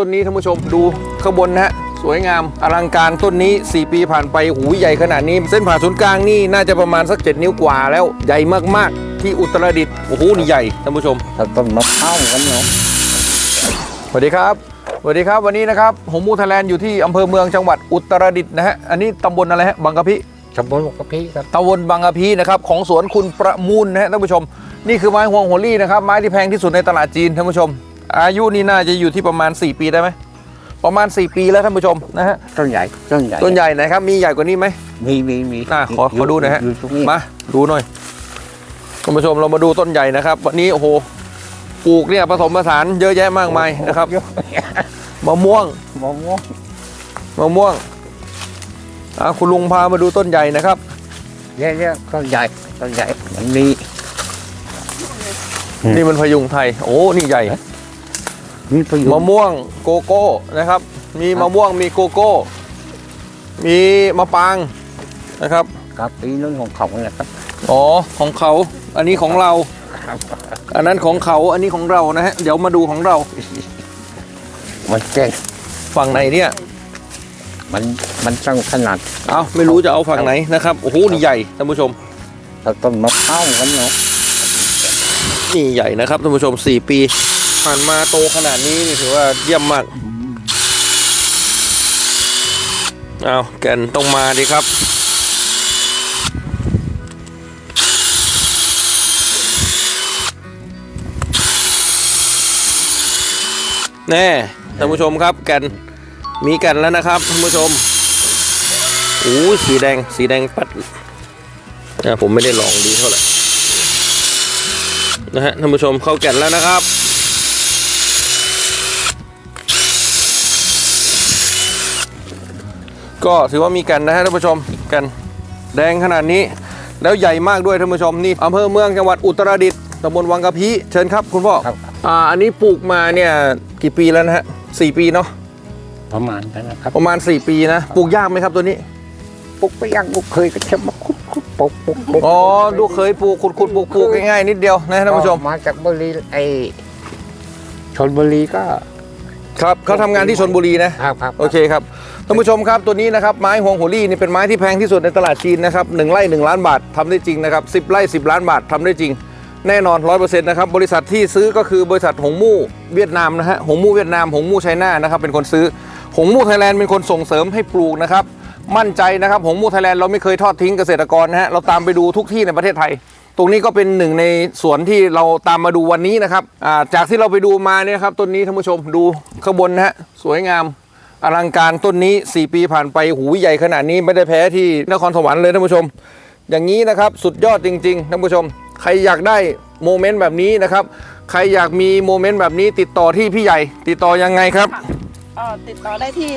ต้นนี้ท่านผู้ชมดูข้างบนนะฮะสวยงามอลังการต้นนี้ 4 ปีผ่านไปหูใหญ่ขนาดนี้ เส้นผ่าศูนย์กลางนี่น่าจะประมาณสัก 7 นิ้วกว่าแล้วใหญ่มากๆ ที่อุตรดิตถ์โอ้โหนี่ใหญ่ท่านผู้ชมถ้าต้นมะพร้าวกันเนาะสวัสดีครับสวัสดีครับวันนี้นะครับหงมูไทยแลนด์อยู่ที่อำเภอเมืองจังหวัดอุตรดิตถ์นะฮะอันนี้ตำบลอะไรฮะบางกะพิชมบลูกกะพีครับตำบลบางกะพีนะครับของสวนคุณประมูลนะฮะท่านผู้ชม นี่คือไม้ฮวงโหรี่นะครับไม้ที่แพงที่สุดในตลาดจีนท่านผู้ชม อายุนี่น่าจะอยู่ที่ประมาณ 4 ปีได้ไหมประมาณ 4 ปีแล้วท่านผู้ชมนะฮะต้นใหญ่ต้นใหญ่ต้นใหญ่นะครับมีใหญ่กว่านี้ไหมมีมีมีอะขอขอดูหน่อยฮะอยู่ตรงนี้มาดูหน่อยท่านผู้ชมเรามาดูต้นใหญ่นะครับ วันนี้โอ้โหปลูกเนี่ยผสมผสานเยอะแยะมากมายนะครับเยอมะม่วงมะม่วงมะม่วงอะคุณลุงพามาดูต้นใหญ่นะครับเยอะๆต้นใหญ่ต้นใหญ่มันมีอืมนี่มันพยุงไทย โอ้ นี่ใหญ่ มีประโยชมะน์ม่วงโกโก้นะครับ มีมะม่วงมีโกโก้ มีมะปางนะครับกับปีนั้นของเขาเนี่ยครับอ๋อของเขา อันนี้ของเรา อันนั้นของเขาอันนี้ของเรานะฮะเดี๋ยวมาดูของเรามันแจ้งฝั่งไหนเนี่ย มันมันตั้งขนาดเอาไม่รู้จะเอาฝั่งไหนนะครับโอ้โหนี่ใหญ่ท่านผู้ชมถ้าต้นมะพร้าวกันเนาะนี่ใหญ่นะครับท่านผู้ชม4ปี ผ่านมาโตขนาดนี้นี่ถือว่าเยี่ยมมากเอาแก่นต้องมาดีครับ แน่ท่านผู้ชมครับ แก่นมีแก่นแล้วนะครับท่านผู้ชมโอ้สีแดงสีแดงปัดนะผมไม่ได้ลองดีเท่าไหร่นะฮะท่านผู้ชมเข้าแก่นแล้วนะครับ ก็ถือว่ามีแกันนะฮะท่านผู้ชมแกันแดงขนาดนี้ แล้วใหญ่มากด้วยท่านผู้ชมนี่อำเภอเมืองจังหวัดอุตรดิตถ์ตำบลวังกะพีเชิญครับคุณพ่อครับ อ่าอันนี้ปลูกมาเนี่ยกี่ปีแล้วนะฮะสี่ปีเนาะประมาณนั้นนะครับประมาณ 4 ปีนะปลูกยากไหมครับตัวนี้ปุ๊กไปยังปุ๊กเคยก็จะมาคุดคุดปุ๊กปุ๊กปุ๊กอ๋อดูเคยปลูกขุดขุดปลูกปลูกง่ายๆนิดเดียวนะท่านผู้ชมมาจากบุรีไอชนบุรีก็ ครับเขาทำงานที่ชนบุรีนะครับครับ โอเคครับท่านผู้ชมครับตัวนี้นะครับไม้ฮวงโหรี่นี่เป็นไม้ที่แพงที่สุดในตลาดจีนนะครับหนึ่งไร่หนึ่งล้านบาททำได้จริงนะครับสิบไร่สิบล้านบาททำได้จริง แน่นอนร้อยเปอร์เซ็นต์นะครับบริษัทที่ซื้อก็คือบริษัทหงมู่เวียดนามนะฮะหงมู่เวียดนามหงมู่ไชน่านะครับเป็นคนซื้อหงมู่ไทยแลนด์เป็นคนส่งเสริมให้ปลูกนะครับมั่นใจนะครับหงมู่ไทยแลนด์เราไม่เคยทอดทิ้งเกษตรกรนะฮะเราตามไปดูทุกที่ในประเทศไทย ตรงนี้ก็เป็นหนึ่งในสวนที่เราตามมาดูวันนี้นะครับอ่าจากที่เราไปดูมาเนี่ยครับต้นนี้ท่านผู้ชมดูข้างบนนะฮะสวยงามอลังการต้นนี้ 4 ปีผ่านไปหูใหญ่ขนาดนี้ไม่ได้แพ้ที่นครสวรรค์เลยท่านผู้ชม อย่างนี้นะครับสุดยอดจริงๆท่านผู้ชม ใครอยากได้โมเมนต์แบบนี้นะครับ ใครอยากมีโมเมนต์แบบนี้ติดต่อที่พี่ใหญ่ ติดต่อยังไงครับค่ะเอ่อติดต่อได้ที่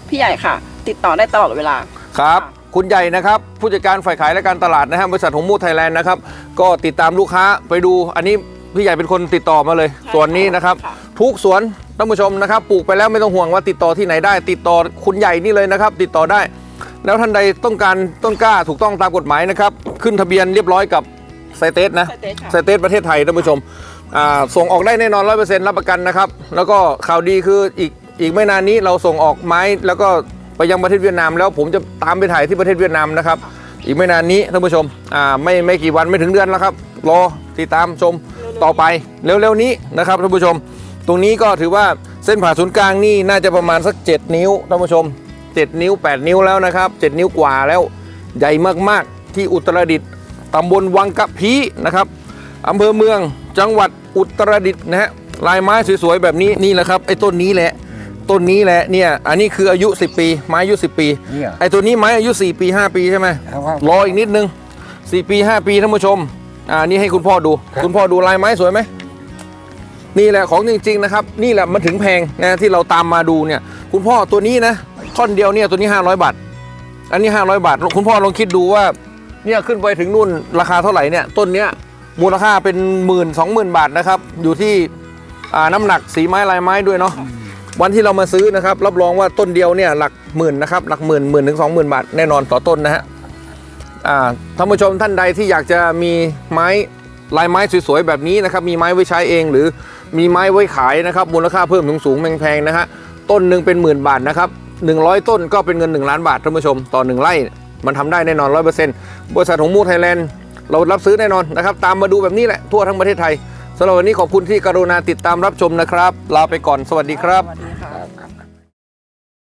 0860782120 พี่ใหญ่ค่ะ ติดต่อได้ตลอดเวลาครับ ค่ะคุณใหญ่นะครับ ผู้จัดการฝ่ายขายและการตลาดนะฮะบริษัทหงมูไทยแลนด์นะครับ ก็ติดตามลูกค้าไปดูอันนี้พี่ใหญ่เป็นคนติดต่อมาเลยส่วนนี้นะครับค่ะทุกสวนท่านผู้ชมนะครับ ปลูกไปแล้วไม่ต้องห่วงว่าติดต่อที่ไหนได้ ติดต่อคุณใหญ่นี่เลยนะครับ ติดต่อได้ แล้วท่านใดต้องการต้นกล้าถูกต้องตามกฎหมายนะครับ ขึ้นทะเบียนเรียบร้อยกับไซเตสนะไซเตสค่ะไซเตสประเทศไทยท่านผู้ชมอ่าส่งออกได้แน่นอนร้อยเปอร์เซ็นต์รับประกันนะครับ แล้วก็ข่าวดีคืออีกอีกไม่นานนี้เราส่งออกไม้แล้วก็ ไปยังประเทศเวียดนาม แล้วผมจะตามไปถ่ายที่ประเทศเวียดนามนะครับ อีกไม่นานนี้ท่านผู้ชมอ่าไม่ไม่กี่วันไม่ถึงเดือนแล้วครับ รอติดตามชมต่อไปเร็วๆนี้นะครับท่านผู้ชม ตรงนี้ก็ถือว่าเส้นผ่าศูนย์กลางนี่น่าจะประมาณสัก 7 นิ้วท่านผู้ชม 7 นิ้ว 8 นิ้วแล้วนะครับ 7 นิ้วกว่าแล้วใหญ่มากๆที่อุตรดิตถ์ตำบลวังกะพีนะครับอำเภอเมืองจังหวัดอุตรดิตถ์นะฮะลายไม้สวยๆแบบนี้นี่แหละครับไอ้ต้นนี้แหละ ต้นนี้แหละเนี่ย อันนี้คืออายุ 10 ปี ไม้อายุ 10 ปี เนี่ยไอ้ตัวนี้ไม้อายุ 4 ปี 5 ปีใช่ไหมครับว่ารออีกนิดนึง 4 ปี 5 ปีท่านผู้ชม อ่านี่ให้คุณพ่อดู ครับ คุณพ่อดูลายไม้สวยไหม นี่แหละของจริง ๆ นะครับ นี่แหละมันถึงแพงนะที่เราตามมาดูเนี่ย คุณพ่อตัวนี้นะท่อนเดียวเนี่ยตัวนี้ 500 บาท อันนี้ 500 บาท คุณพ่อลองคิดดูว่า เนี่ยขึ้นไปถึงนู่นราคาเท่าไหร่เนี่ยต้นเนี้ยมูลค่าเป็นหมื่นสองหมื่นบาทนะครับ อยู่ที่อ่าน้ำหนักสีไม้ลายไม้ด้วยเนาะ วันที่เรามาซื้อนะครับรับรองว่าต้นเดียวเนี่ยหลักหมื่นนะครับหลักหมื่นหมื่นถึงสองหมื่นบาทแน่นอนต่อต้นนะฮะท่านผู้ชมท่านใดที่อยากจะมีไม้ลายไม้สวยๆแบบนี้นะครับมีไม้ไว้ใช้เองหรือมีไม้ไว้ขายนะครับมูลค่าเพิ่มสูงสูงๆแพงๆนะฮะต้นหนึ่งเป็นหมื่นบาทนะครับ100 ต้นก็เป็นเงิน 1 ล้านบาทท่านผู้ชมต่อ 1 ไร่มันทำได้แน่นอน 100%บริษัทของมูไทยแลนด์เรารับซื้อแน่นอนนะครับตามมาดูแบบนี้แหละทั่วทั้งประเทศไทย สำหรับวันนี้ขอบคุณที่กรุณาติดตามรับชมนะครับ ลาไปก่อนสวัสดีครับ